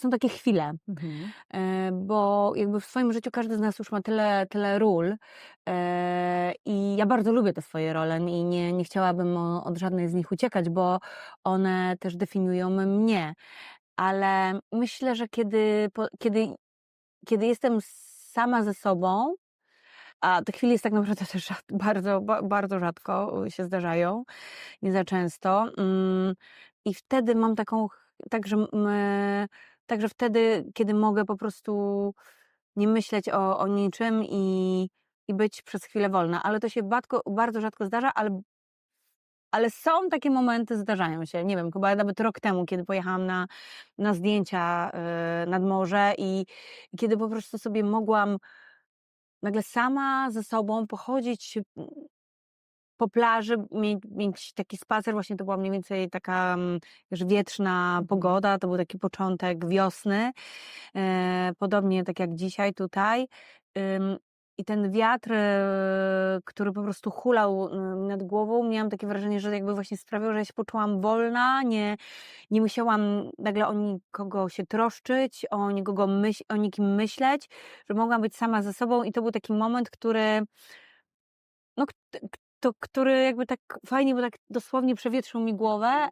są takie chwile, Mhm. e, bo jakby w swoim życiu każdy z nas już ma tyle, tyle ról e, i ja bardzo lubię te swoje role i nie, nie chciałabym od żadnej z nich uciekać, bo one też definiują mnie. Ale myślę, że kiedy, kiedy, kiedy jestem sama ze sobą, a te chwile jest tak naprawdę też bardzo, ba, bardzo rzadko się zdarzają, nie za często. Mm, I wtedy mam taką, także, także wtedy, kiedy mogę po prostu nie myśleć o, o niczym i, i być przez chwilę wolna. Ale to się bardzo, bardzo rzadko zdarza, ale ale są takie momenty, zdarzają się. Nie wiem, chyba nawet rok temu, kiedy pojechałam na, na zdjęcia y, nad morze i, i kiedy po prostu sobie mogłam nagle sama ze sobą pochodzić po plaży, mieć, mieć taki spacer, właśnie to była mniej więcej taka mm, wiesz, wietrzna pogoda, to był taki początek wiosny, e, podobnie tak jak dzisiaj tutaj. I ten wiatr, e, który po prostu hulał mm, nad głową, miałam takie wrażenie, że jakby właśnie sprawiał, że ja się poczułam wolna, nie, nie musiałam nagle o nikogo się troszczyć, o, nikogo myśl, o nikim myśleć, że mogłam być sama ze sobą i to był taki moment, który no, to, który jakby tak fajnie, bo tak dosłownie przewietrzył mi głowę